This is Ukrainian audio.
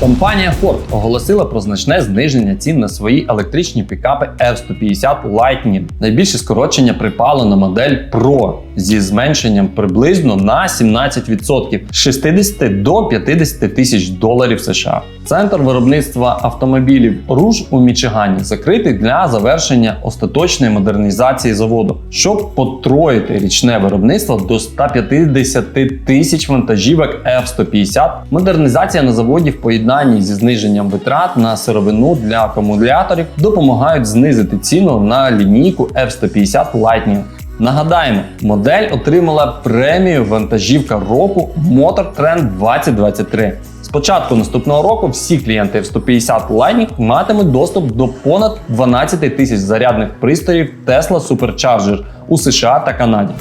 Компанія Ford оголосила про значне зниження цін на свої електричні пікапи F-150 Lightning. Найбільше скорочення припало на модель Pro зі зменшенням приблизно на 17% з 60 до 50 тисяч доларів США. Центр виробництва автомобілів Руж у Мічигані закритий для завершення остаточної модернізації заводу, щоб потроїти річне виробництво до 150 тисяч вантажівок F-150. Модернізація на заводі в поєднанні зі зниженням витрат на сировину для акумуляторів допомагають знизити ціну на лінійку F-150 Lightning. Нагадаємо, модель отримала премію вантажівка року Motor Trend 2023. З початку наступного року всі клієнти F150 Lightning матимуть доступ до понад 12 тисяч зарядних пристроїв Tesla Supercharger у США та Канаді.